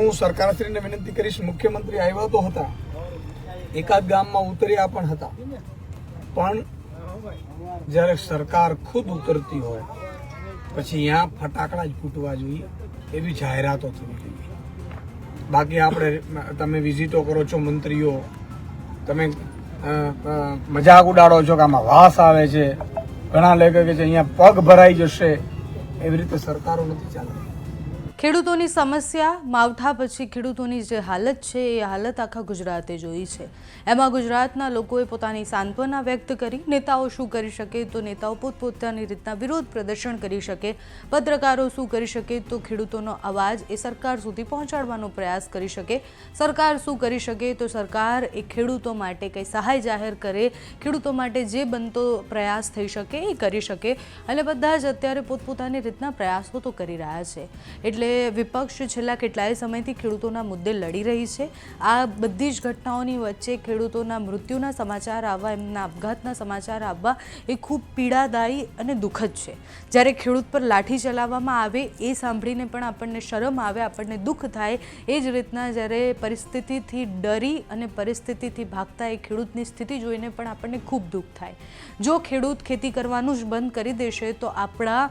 હું સરકારશ્રીને વિનંતી કરીશ, મુખ્યમંત્રી આવ્યા તો હતા. એકાદ ગામમાં ઉતર્યા પણ હતા. પણ જ્યારે સરકાર ખુદ ઉતરતી હોય, પછી અહીંયા ફટાકડા જ ફૂટવા જોઈએ, એવી જાહેરાતો થવી જોઈએ. બાકી આપણે, તમે વિઝિટો કરો છો મંત્રીઓ, તમે મજાક ઉડાડો છો કે આમાં વાસ આવે છે, ઘણા લેખકે છે અહીંયા પગ ભરાઈ જશે. એવી રીતે સરકારો નથી ચાલતી. ખેડૂતોની સમસ્યા, માવઠા પછી ખેડૂતોની જે હાલત છે, એ હાલત આખા ગુજરાતે જોઈ છે. એમાં ગુજરાતના લોકોએ પોતાની સાંત્વના વ્યક્ત કરી, નેતાઓ શું કરી શકે તો નેતાઓ પોતપોતાની રીતના વિરોધ પ્રદર્શન કરી શકે, પત્રકારો શું કરી શકે તો ખેડૂતોનો અવાજ એ સરકાર સુધી પહોંચાડવાનો પ્રયાસ કરી શકે. સરકાર શું કરી શકે તો સરકાર એ ખેડૂતો માટે કંઈ સહાય જાહેર કરે, ખેડૂતો માટે જે બનતો પ્રયાસ થઈ શકે એ કરી શકે. અને બધા જ અત્યારે પોતપોતાની રીતના પ્રયાસો તો કરી રહ્યા છે. એટલે વિપક્ષ છેલ્લા કેટલાય સમયથી ખેડૂતોના મુદ્દે લડી રહી છે. આ બધી જ ઘટનાઓની વચ્ચે ખેડૂતોના મૃત્યુના સમાચાર આવવા, એમના આપઘાતના સમાચાર આવવા એ ખૂબ પીડાદાયી અને દુઃખદ છે. જ્યારે ખેડૂત પર લાઠી ચલાવવામાં આવે એ સાંભળીને પણ આપણને શરમ આવે, આપણને દુઃખ થાય, એ જ રીતના જ્યારે પરિસ્થિતિથી ડરી અને પરિસ્થિતિથી ભાગતા એ ખેડૂતની સ્થિતિ જોઈને પણ આપણને ખૂબ દુઃખ થાય. જો ખેડૂત ખેતી કરવાનું જ બંધ કરી દેશે, તો આપણા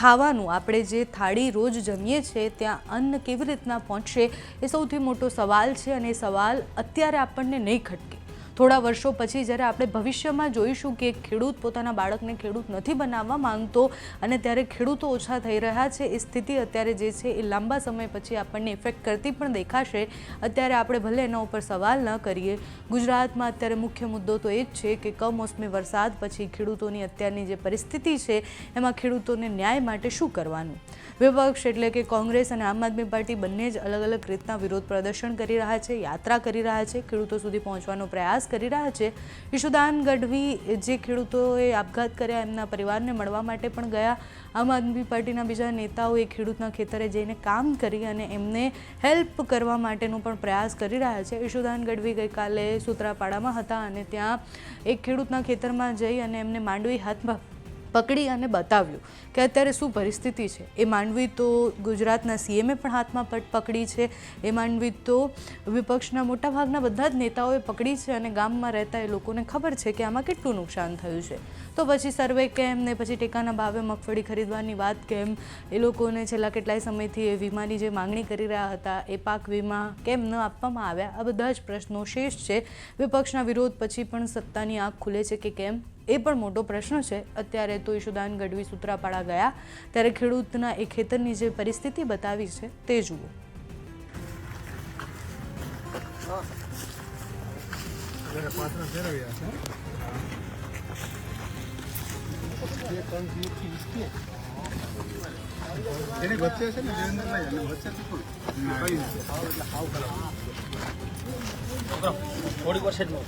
ખાવાનું, આપણે જે થાળી રોજ જમીએ છીએ ત્યાં અન્ન કેવી રીતના પહોંચશે એ સૌથી મોટો સવાલ છે અને સવાલ અત્યારે આપણને નહીં ખટકે. થોડા વર્ષો પછી જ્યારે આપણે ભવિષ્યમાં જોઈશું કે ખેડૂત પોતાના બાળકને ખેડૂત નથી બનાવવા માંગતો અને ત્યારે ખેડૂતો ઓછા થઈ રહ્યા છે, એ સ્થિતિ અત્યારે જે છે એ લાંબા સમય પછી આપણને ઇફેક્ટ કરતી પણ દેખાશે. અત્યારે આપણે ભલે એના ઉપર સવાલ ન કરીએ. ગુજરાતમાં અત્યારે મુખ્ય મુદ્દો તો એ જ છે કે કમોસમી વરસાદ પછી ખેડૂતોની અત્યારની જે પરિસ્થિતિ છે, એમાં ખેડૂતોને ન્યાય માટે શું કરવાનું? વિપક્ષ એટલે કે કોંગ્રેસ અને આમ આદમી પાર્ટી બંને જ અલગ અલગ રીતના વિરોધ પ્રદર્શન કરી રહ્યા છે, યાત્રા કરી રહ્યા છે, ખેડૂતો સુધી પહોંચવાનો પ્રયાસ કરી રહ્યા છે. ઈશુદાન ગઢવી જે ખેડૂતોએ આપઘાત કર્યા એમના પરિવારને મળવા માટે પણ ગયા. આમ આદમી પાર્ટીના બીજા નેતાઓ એ ખેડૂતના ખેતરે જઈને કામ કરી અને એમને હેલ્પ કરવા માટેનો પણ પ્રયાસ કરી રહ્યા છે. ઈશુદાન ગઢવી ગઈકાલે સુત્રાપાડામાં હતા અને ત્યાં એક ખેડૂતના ખેતરમાં જઈ અને એમને માંડવી હાથમાં પકડી અને બતાવ્યું કે અત્યારે શું પરિસ્થિતિ છે. એ માંડવી તો ગુજરાતના સીએમએ પણ હાથમાં પટ પકડી છે. એ માંડવી તો વિપક્ષના મોટાભાગના બધા જ નેતાઓએ પકડી છે અને ગામમાં રહેતા એ લોકોને ખબર છે કે આમાં કેટલું નુકસાન થયું છે. તો પછી સર્વે કેમ ને પછી ટેકાના ભાવે મગફળી ખરીદવાની વાત કેમ? એ લોકોને છેલ્લા કેટલાય સમયથી એ વીમાની જે માંગણી કરી રહ્યા હતા, એ પાક વીમા કેમ ન આપવામાં આવ્યા? આ બધા જ પ્રશ્નો શેષ છે. વિપક્ષના વિરોધ પછી પણ સત્તાની આંખ ખુલે છે કે કેમ? એ પણ મોટો પ્રશ્ન છે અત્યારે તો ઈશુદાન ગઢવી સૂત્રાપાડા ગયા ત્યારે ખેડૂતના એ ખેતરની જે પરિસ્થિતિ બતાવી છે તે જુઓ એની વચ્ચે છે ને દેવેન્દ્રભાઈ અને વચ્ચેથી કોણ? કઈ નથી. થોડીક વર્ષે રહો.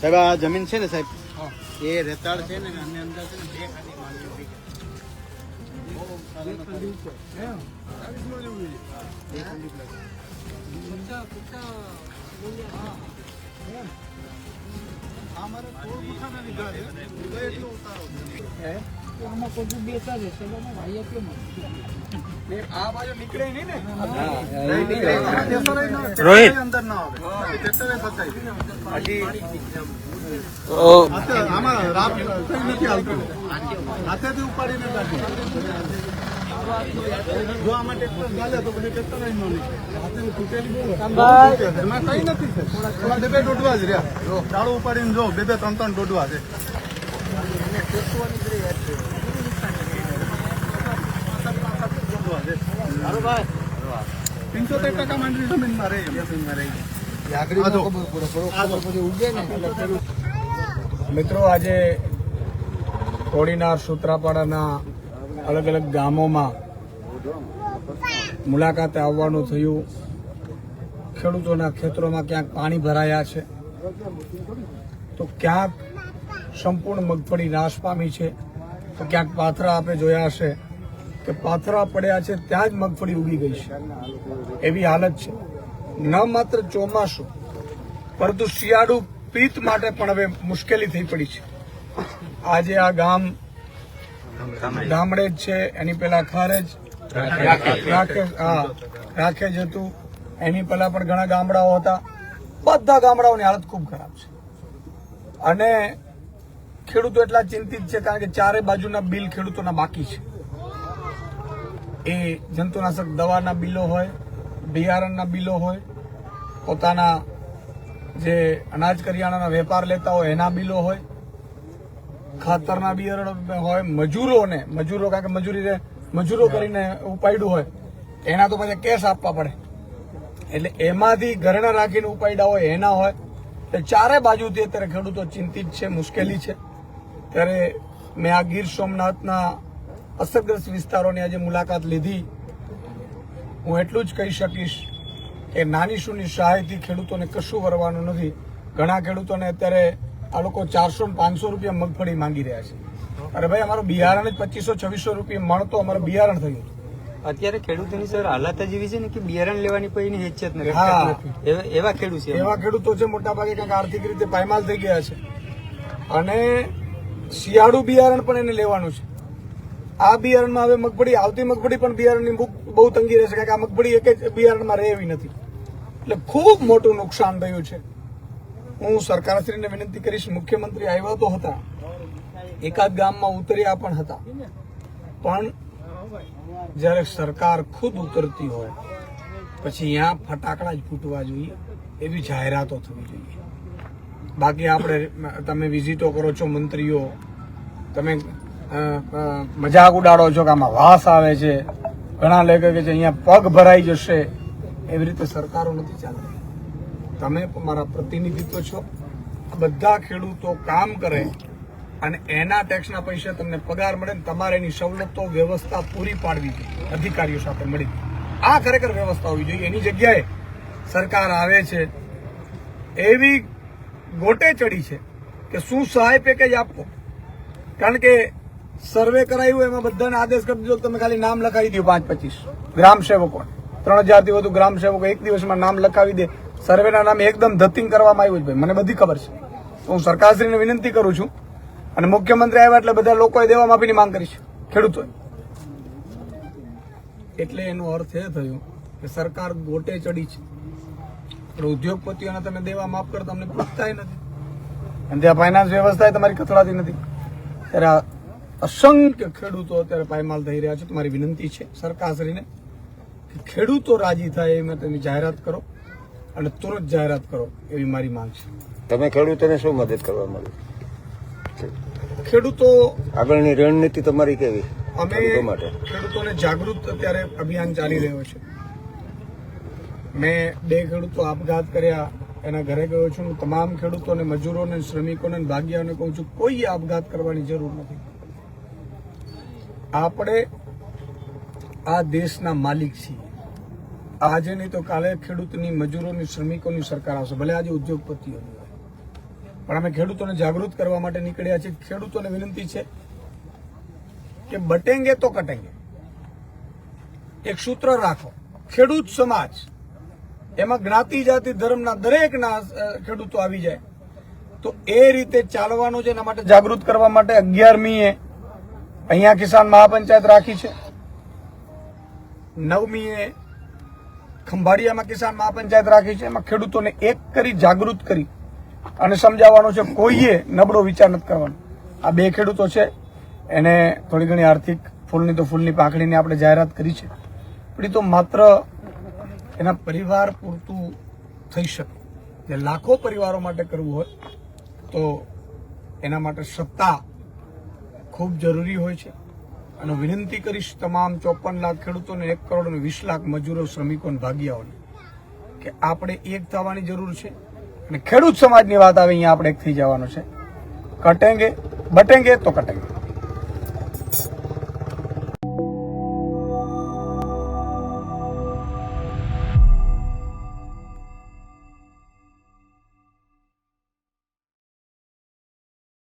સાહેબ આ જમીન છે ને સાહેબ. એ રેતાળ છે ને અને અંદર છે ને બે ખાલી માંડવી ઊભી છે. રોહિત. આવે. આમાં રાત નથી હાલતું. હાથેથી ઉપાડીને ઉપાડીને જો બે બે ત્રણ ત્રણ દોડવા છે. પંચોતેર ટકા માંડવી જમીનમાં રહી. જમીનમાં રહી. મિત્રો આજે કોડીનાર સૂત્રાપાડાના અલગ અલગ ગામોમાં મુલાકાતે આવવાનું થયું. ખેડૂતોના ખેતરોમાં ક્યાંક પાણી ભરાયા છે. તો ક્યાંક સંપૂર્ણ મગફળી નાશ પામી છે. તો ક્યાંક પાથરા આપણે જોયા હશે કે પાથરા પડ્યા છે, ત્યાં જ મગફળી ઉગી ગઈ છે. એવી હાલત છે. ન માત્ર ચોમાસું, પરંતુ શિયાળુ પિત માટે પણ હવે મુશ્કેલી થઈ પડી છે. આજે આ ગામ ગામડે. જ છે એની પેલા ખારેજ રાખે હા. રાખેજ હતું. એની પહેલા પણ ઘણા ગામડાઓ હતા. બધા ગામડાઓની હાલત ખૂબ ખરાબ છે. અને ખેડૂતો એટલા ચિંતિત છે કારણ કે ચારે બાજુના બિલ ખેડૂતોના બાકી છે. એ જંતુનાશક દવાના બિલો હોય બિયારણના બિલો હોય પોતાના જે અનાજ કરિયાણાના વેપાર લેતા હોય એના બિલો હોય ખાતરના બિયારણ હોય મજૂરોને મજૂરો કારણ કે મજૂરી મજૂરો કરીને ઉપાડ્યું હોય એના તો પછી કેસ આપવા પડે. એટલે એમાંથી ઘરેણા રાખીને ઉપાડ્યા હોય એના હોય એ ચારે બાજુથી અત્યારે ખેડૂતો ચિંતિત છે મુશ્કેલી છે ત્યારે મેં આ ગીર સોમનાથના અસરગ્રસ્ત વિસ્તારોની આજે મુલાકાત લીધી. હું એટલું જ કહી શકીશ કે નાની શુની સહાયથી ખેડૂતોને કશું વરવાનું નથી. ઘણા ખેડૂતોને અત્યારે આ લોકો ચારસો પાંચસો રૂપિયા મગફળી માંગી રહ્યા છે. અરે ભાઈ અમારું બિયારણ જ પચીસો છવ્વીસો રૂપિયા મળતો અમારું બિયારણ થયું અત્યારે ખેડૂતોની સર હાલત જ એવી છે ને કે બિયારણ લેવાની કોઈની હેચત નથી. હા. એવા- એવા ખેડૂત છે એવા ખેડૂતો છે મોટા ભાગે કંઈક આર્થિક રીતે પાયમાલ થઈ ગયા છે. અને શિયાળુ બિયારણ પણ એને લેવાનું છે. આ બિયારણમાં હવે મગફળી આવતી મગફળી પણ બિયારણની બહુ બહુ તંગી રહેશે કારણ કે આ મગફળી એક જ બિયારણમાં રહે એવી નથી. એટલે ખૂબ મોટું નુકસાન થયું છે. હું સરકારશ્રીને વિનંતી કરીશ, મુખ્યમંત્રી આવ્યા તો હતા. એકાદ ગામમાં ઉતર્યા પણ હતા. પણ જ્યારે સરકાર ખુદ ઉતરતી હોય, પછી અહીંયા ફટાકડા જ ફૂટવા જોઈએ, એવી જાહેરાતો થવી જોઈએ. બાકી આપણે, તમે વિઝિટો કરો છો મંત્રીઓ, તમે મજાક ઉડાડો છો કે આમાં વાસ આવે છે, ઘણા લેખકે છે, અહીંયા પગ ભરાઈ જશે, એવી રીતે સરકારો નથી ચાલતી. તમે મારા પ્રતિનિધિત્વ છો. બધા ખેડૂતો કામ કરે અને એના ટેક્સના પૈસા તમને પગાર મળે ને તમારે એની સવલતો વ્યવસ્થા પૂરી પાડવી જોઈએ. અધિકારીઓ સાથે મળી આ ખરેખર વ્યવસ્થા હોવી જોઈએ. એની જગ્યાએ સરકાર આવે છે. એવી ગોટે ચડી છે કે શું સહાય પેકેજ આપો. કારણ કે સર્વે કરાયું, એમાં બધાને આદેશ કરી દીધો તમે ખાલી નામ લખાવી દો પાંચ પચીસ. ગ્રામ સેવકો ત્રણ હજારથી વધુ ગ્રામ સેવકો એક દિવસમાં નામ લખાવી દે. સર્વેના નામે એકદમ ધતિંગ કરવામાં આવ્યું છે ભાઈ. મને બધી ખબર છે. તો હું સરકારશ્રીને વિનંતી કરું છું અને મુખ્યમંત્રી આવ્યા એટલે બધા લોકોએ દેવા માફીની માંગ કરી છે. ખેડૂતોએ. એટલે એનો અર્થ એ થયો કે સરકાર ગોટે ચડી છે. પણ ઉદ્યોગપતિઓને તમે દેવા માફ કરો, તમને પૂછતાય નથી. અને ત્યાં ફાઇનાન્સ વ્યવસ્થા તમારી કથળાતી નથી. ત્યારે અસંખ્ય ખેડૂતો અત્યારે પાયમાલ થઈ રહ્યા છે. તમારી વિનંતી છે સરકારશ્રીને ખેડૂતો રાજી થાય એ તમે જાહેરાત કરો. અને તુરંત જાહેરાત કરો એવી મારી માંગ છે. તમે ખેડૂતોને શું મદદ કરવા માંગો ખેડૂતો આગળની રણનીતિ તમારી કેવી અમે માટે. ખેડૂતોને જાગૃત અત્યારે અભિયાન ચાલી રહ્યો છે. મેં બે ખેડૂતો આપઘાત કર્યા એના ઘરે ગયો છું. હું તમામ ખેડૂતોને મજૂરોને શ્રમિકોને ભાગ્યાઓને કહું છું કોઈ આપઘાત કરવાની જરૂર નથી. આપણે આ દેશના માલિક છીએ. આજે નહીં તો કાલે ખેડૂતની મજૂરોની, શ્રમિકોની સરકાર આવશે. ભલે આજે ઉદ્યોગપતિઓની હોય. પણ અમે ખેડૂતોને જાગૃત કરવા માટે નીકળ્યા છીએ. ખેડૂતોને વિનંતી છે કે બટેંગે તો કટેંગે. એક સૂત્ર રાખો. ખેડૂત સમાજ, એમાં જ્ઞાતિ, જાતિ, ધર્મના દરેકના ખેડૂતો આવી જાય. તો એ રીતે ચાલવાનું છે, એના માટે જાગૃત કરવા માટે અગિયારમીએ અહીંયા કિસાન મહાપંચાયત રાખી છે. નવમીએ ખંભાળિયામાં કિસાન મહાપંચાયત રાખી છે, એમાં ખેડૂતોને એક કરી જાગૃત કરી અને સમજાવવાનું છે, કોઈએ નબળો વિચાર નથી કરવાનો. આ બે ખેડૂતો છે, એને થોડી ઘણી આર્થિક ફૂલની તો ફૂલની પાંખડીની આપણે જાહેરાત કરી છે, પણ એ તો માત્ર એના પરિવાર પૂરતું થઈ શકે. જે લાખો પરિવારો માટે કરવું હોય, તો એના માટે સત્તા ખૂબ જરૂરી હોય છે. અને વિનંતી કરીશ તમામ ચોપન લાખ ખેડૂતોને એક કરોડ અને વીસ લાખ મજૂરો શ્રમિકો અને ભાગીયાઓને કે આપણે એક થવાની જરૂર છે અને ખેડૂત સમાજની વાત આવે, અહીંયા આપણે એક થઈ જવાનો છે. કટેંગે, બટેંગે તો કટેંગે.